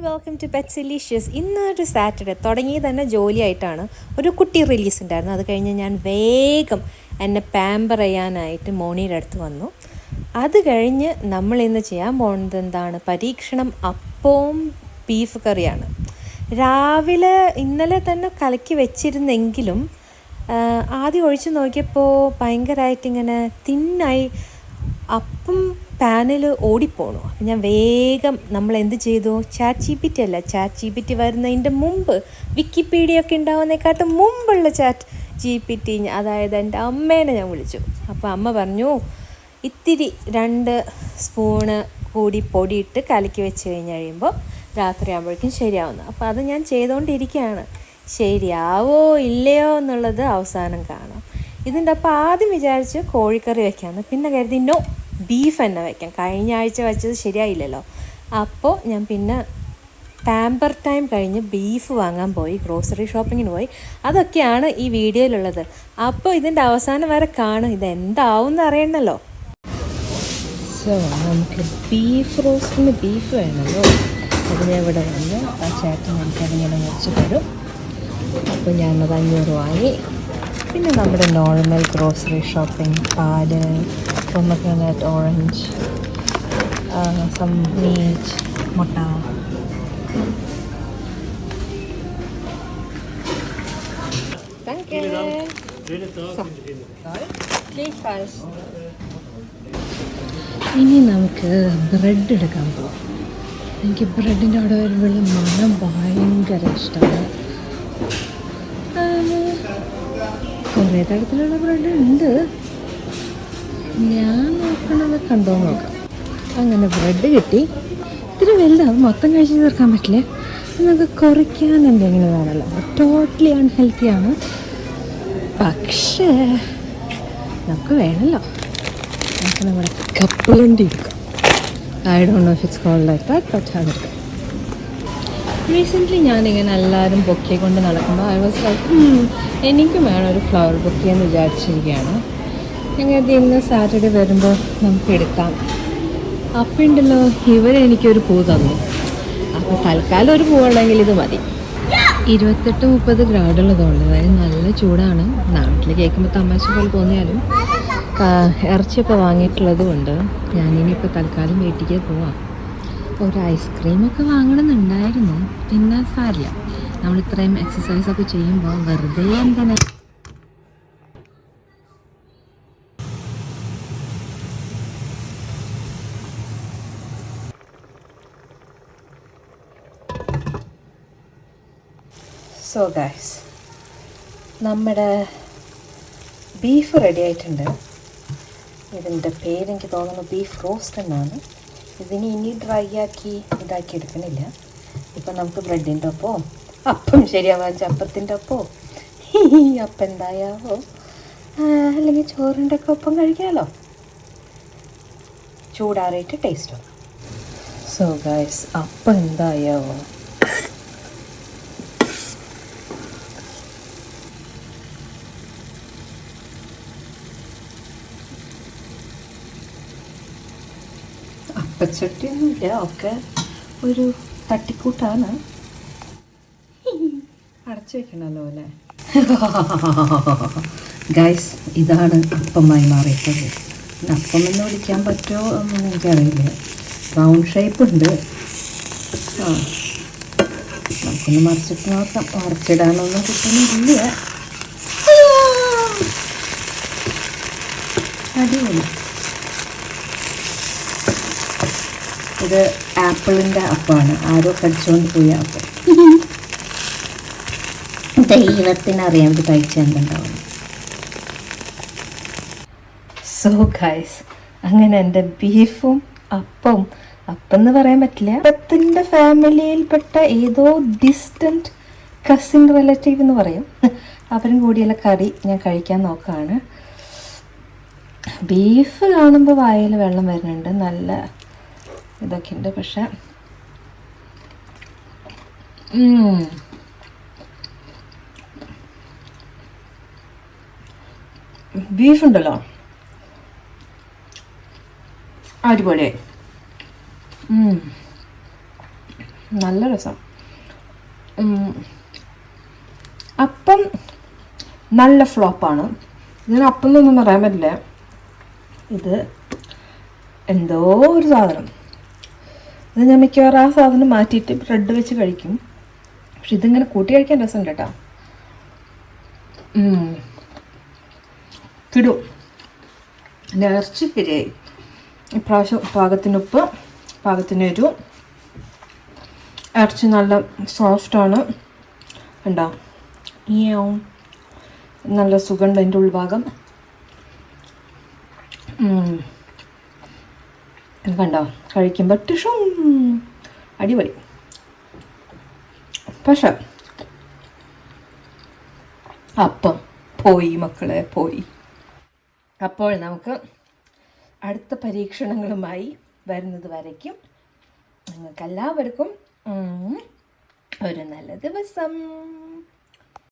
And welcome to pet സിലീഷ്യസ് ഇന്നൊരു Saturday തുടങ്ങി തന്നെ ജോലിയായിട്ടാണ് ഒരു കുട്ടി റിലീസ് ഉണ്ടായിരുന്നു അത് കഴിഞ്ഞ് ഞാൻ വേഗം എന്നെ പാമ്പർ ചെയ്യാനായിട്ട് മോണിയുടെ അടുത്ത് വന്നു. അത് കഴിഞ്ഞ് നമ്മൾ ഇന്ന് ചെയ്യാൻ പോകുന്നത് എന്താണ്? പരീക്ഷണം അപ്പവും ബീഫ് കറിയാണ്. രാവിലെ ഇന്നലെ തന്നെ കലക്കി വെച്ചിരുന്നെങ്കിലും ആദ്യം ഒഴിച്ചു നോക്കിയപ്പോൾ ഭയങ്കരമായിട്ട് ഇങ്ങനെ തിന്നായി അപ്പം പാനിൽ ഓടിപ്പോണു. ഞാൻ വേഗം നമ്മൾ എന്ത് ചെയ്തു? ചാറ്റ് ജി ടി അല്ല ചാറ്റ് ജി ടി വരുന്നതിന്റെ മുമ്പ് വിക്കിപീഡിയ ഒക്കെ ഉണ്ടാവുന്നതിനെക്കാട്ടും മുമ്പുള്ള ചാറ്റ് ജി പി ടി അതായത് എന്റെ അമ്മേനെ ഞാൻ വിളിച്ചു. അപ്പോൾ അമ്മ പറഞ്ഞു ഇത്തിരി രണ്ട് സ്പൂണ് കൂടി പൊടിയിട്ട് കലക്കി വെച്ച് കഴിഞ്ഞ് കഴിയുമ്പോൾ രാത്രി ആകുമ്പോഴേക്കും ശരിയാവുന്നു. അപ്പോൾ അത് ഞാൻ ചെയ്തുകൊണ്ടിരിക്കുകയാണ് ശരിയാവോ ഇല്ലയോ എന്നുള്ളത് അവസാനം കാണാം. ഇതിന്റെ അപ്പം ആദ്യം വിചാരിച്ച് കോഴിക്കറി വെക്കാമെന്ന് പിന്നെ കരുതി നോ ബീഫ് തന്നെ വയ്ക്കാം കഴിഞ്ഞ ആഴ്ച വെച്ചത് ശരിയായില്ലല്ലോ. അപ്പോൾ ഞാൻ പിന്നെ പാമ്പർ ടൈം കഴിഞ്ഞ് ബീഫ് വാങ്ങാൻ പോയി ഗ്രോസറി ഷോപ്പിങ്ങിന് പോയി. അതൊക്കെയാണ് ഈ വീഡിയോയിലുള്ളത്. അപ്പോൾ ഇതിന്റെ അവസാനം വരെ കാണും. ഇത് എന്താവും എന്ന് അറിയണമല്ലോ സോ നമുക്ക് ബീഫ് റോസ്റ്റിന് ബീഫ് വേണമല്ലോ അതിന് ഇവിടെ വന്ന് ആ ചേട്ടൻ എനിക്കതിങ്ങനെ മുറിച്ച് തരും. അപ്പോൾ ഞാനത് അഞ്ഞൂറ് വാങ്ങി. പിന്നെ നമ്മുടെ നോർമൽ ഗ്രോസറി ഷോപ്പിംഗ് പാൽ പൊമഗ്രനറ്റ് uh, some meat മുട്ട Danke. Gleichfalls. ഇനി നമുക്ക് ബ്രെഡ് എടുക്കാൻ പോവാം. എനിക്ക് ബ്രെഡിന്റെ അവിടെ വരുമ്പോഴുള്ള മണം ഭയങ്കര ഇഷ്ടമാണ്. കുറേ തരത്തിലുള്ള ബ്രെഡ് ഉണ്ട്. ഞാൻ നോക്കണത് കണ്ടോ നോക്കാം. അങ്ങനെ ബ്രെഡ് കിട്ടി. ഇത്തിരി വലുതാണ് മൊത്തം കഴിച്ച് തീർക്കാൻ പറ്റില്ല? നമുക്ക് കുറയ്ക്കാൻ എന്തെങ്കിലും വേണമല്ലോ. ടോട്ടലി അൺഹെൽത്തിയാണ് പക്ഷേ നമുക്ക് വേണമല്ലോ. നമുക്ക് നമ്മുടെ കപ്പലണ്ടി എടുക്കാം. I don't know if it's cold like that but recently ഞാനിങ്ങനെ എല്ലാവരും ബൊക്കെ കൊണ്ട് നടക്കുമ്പോൾ ഐ വാസ് ലൈക്ക് എനിക്കും വേണം ഒരു ഫ്ലവർ ബൊക്കെ എന്ന് വിചാരിച്ചിരിക്കുകയാണ്. അങ്ങനെ ഇന്ന് സാറ്റർഡേ വരുമ്പോൾ നമുക്ക് എടുക്കാം. അപ്പം ഉണ്ടല്ലോ ഇവരെനിക്കൊരു പൂ തന്നു. അപ്പോൾ തൽക്കാലം ഒരു പൂവുണ്ടെങ്കിൽ ഇത് മതി. ഇരുപത്തെട്ട് മുപ്പത് ഗ്രാഡുള്ളതുകൊണ്ട് അതായത് നല്ല ചൂടാണ്. നാട്ടിൽ കേൾക്കുമ്പോൾ തമാശ പോലെ തോന്നിയാലും ഇറച്ചിയൊക്കെ വാങ്ങിയിട്ടുള്ളത് കൊണ്ട് ഞാനിനിയിപ്പോൾ തൽക്കാലം വീട്ടിലേക്ക് പോവാം. ഒരു ഐസ്ക്രീമൊക്കെ വാങ്ങണമെന്നുണ്ടായിരുന്നു. പിന്നെ സാരില്ല. നമ്മൾ ഇത്രയും എക്സസൈസൊക്കെ ചെയ്യുമ്പോൾ വെറുതെ എന്തിനാ സോ ഗൈസ് നമ്മുടെ ബീഫ് റെഡി ആയിട്ടുണ്ട്. ഇതിന്റെ പേരെനിക്ക് തോന്നുന്നു ബീഫ് റോസ്റ്റ് എന്നാണ്. ഇതിന് ഇനി ഡ്രൈ ആക്കി ഇതാക്കി എടുക്കണില്ല. ഇപ്പം നമുക്ക് ബ്രെഡിന്റെ ഒപ്പോ അപ്പം ശരിയാവാൻ ചപ്പത്തിന്റെ ഒപ്പോ അപ്പം എന്തായാവോ? അല്ലെങ്കിൽ ചോറിന്റെ ഒക്കെ ഒപ്പം കഴിക്കാമല്ലോ ചൂടാറിയിട്ട് ടേസ്റ്റ് സോ ഗൈസ് അപ്പം എന്തായാവോ? അപ്പച്ചട്ടിയൊന്നുമില്ല ഒക്കെ ഒരു തട്ടിക്കൂട്ടാണ്. അടച്ചു വെക്കണല്ലോ അല്ലേ? ഗൈസ് ഇതാണ് അപ്പമായി മാറിയിട്ടത് അപ്പം എന്ന് വിളിക്കാൻ പറ്റുമോ എന്നൊന്നും എനിക്കറിയില്ല. റൗണ്ട് ഷേപ്പ് ഉണ്ട്. ആ. നമുക്കൊന്ന് മറിച്ചിട്ട് നോക്കാം. മറിച്ചിടാനൊന്നും കിട്ടുന്നില്ല. അടിപൊളി. ഇത് ആപ്പിളിന്റെ അപ്പമാണ് ആരോ കടിച്ചുകൊണ്ട് പോയ അപ്പം. ദൈവത്തിനറിയാം ഇത് കഴിച്ച എന്തുണ്ടാവും. സോ ഗൈസ് അങ്ങനെ എന്റെ ബീഫും അപ്പവും അപ്പം എന്ന് പറയാൻ പറ്റില്ല. അപ്പത്തിന്റെ ഫാമിലിയിൽപ്പെട്ട ഏതോ ഡിസ്റ്റന്റ് കസിൻ റിലേറ്റീവ് എന്ന് പറയും. അവരും കൂടിയുള്ള കറി ഞാൻ കഴിക്കാൻ നോക്കുകയാണ് ബീഫ് കാണുമ്പോൾ വായിൽ വെള്ളം വരുന്നുണ്ട്. നല്ല ഇതൊക്കെ ഉണ്ട് പക്ഷെ. ബീഫ് ഉണ്ടല്ലോ അടിപൊളിയായി. നല്ല രസം. അപ്പം നല്ല ഫ്ലോപ്പാണ്. ഇതിന് അപ്പം എന്നൊന്നും പറയാൻ പറ്റില്ല. ഇത് എന്തോ ഒരു സാധനം. ഇത് ഞാൻ മിക്കവാറും ആ സാധനം മാറ്റിയിട്ട് ബ്രെഡ് വെച്ച് കഴിക്കും. പക്ഷെ ഇതിങ്ങനെ കൂട്ടി കഴിക്കാൻ രസമുണ്ട് കേട്ടോ. കിടു. ഇറച്ചി ശരിയായി ഇപ്രാവശ്യം പാകത്തിനുപ്പ് പാകത്തിന് ഒരു ഇറച്ചി നല്ല സോഫ്റ്റാണ് ഉണ്ടോ നല്ല സുഖമുണ്ട് അതിന്റെ ഉൾഭാഗം. കണ്ടോ? കഴിക്കുമ്പോൾ ടിഷും അടിപൊളി. പക്ഷെ അപ്പം പോയി മക്കളെ പോയി. അപ്പോൾ നമുക്ക് അടുത്ത പരീക്ഷണങ്ങളുമായി വരുന്നത് വരയ്ക്കും. നിങ്ങൾക്കെല്ലാവർക്കും ഒരു നല്ല ദിവസം.